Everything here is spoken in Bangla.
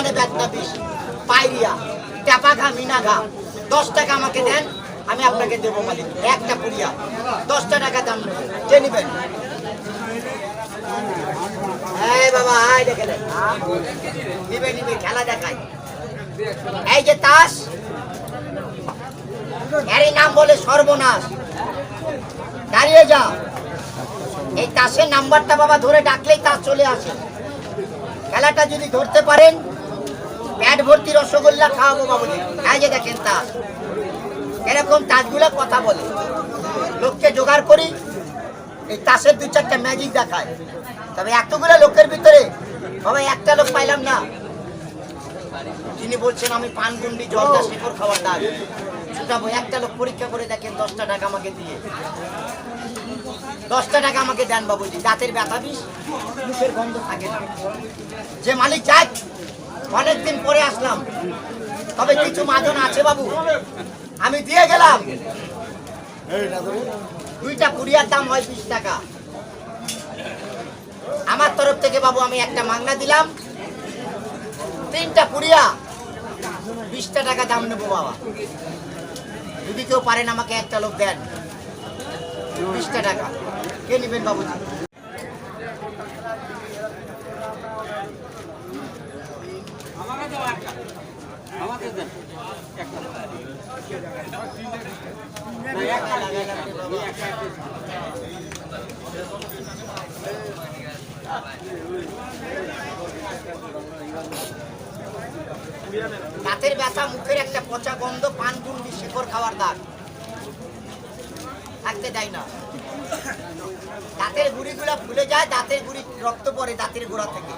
মানে ব্যথা বিষ পাইরিয়া ট্যাপা ঘা মিনা ঘা দশ টাকা আমাকে দেন, আমি আপনাকে দেবো মালিক। একটা পুরিয়া দশটা টাকা দাম। যে নেবেন। খেলা দেখাই এই যে তাস। নাম বলে সর্বনাশ। দাঁড়িয়ে যা। এই তাসের নাম্বারটা বাবা ধরে ডাকলেই তাস চলে আসে। খেলাটা যদি ধরতে পারেন প্যাট ভর্তি রসগোল্লা খাওয়াবো বাবুজি এই যে দেখেন তাস এরকম তাজগুলা কথা বলে। লোককে জোগাড় করি, এই তাসের দু চারটা ম্যাজিক দেখায়। তবে এতগুলো লোকের ভিতরে সবাই একটা লোক পাইলাম না। যিনি বলছেন, আমি পান গুন্ডি জলটা শেখর খাওয়ার দাগ। ছুটাবো, একটা লোক পরীক্ষা করে দেখেন দশটা টাকা আমাকে দিয়ে। দশটা টাকা আমাকে দেন বাবুজি, দাঁতের ব্যথা বিষ, মুখের গন্ধ থাকে না। যে মালিক যাক অনেকদিন পরে আসলাম। তবে কিছু মাজন আছে বাবু। আমি দিয়ে গেলাম। দুইটা কুড়িয়ার দাম হয় বিশ টাকা। আমার তরফ থেকে বাবু, আমি একটা মাংনা দিলাম। তিনটা পুরিয়া বিশটা টাকা দাম নেব বাবা। যদি কেউ পারেন আমাকে একটা লোক দেন। বিশটা টাকা। কে নেবেন বাবুজি? দাঁতের ব্যথা, মুখের একটা পচা গন্ধ, পান কুন্ডি শেখর খাওয়ার দাগ। থাকতে দেয় না। দাঁতের গুড়িগুলো ফুলে যায়, দাঁতের গুড়ি রক্ত পড়ে দাঁতের গোড়া থেকে।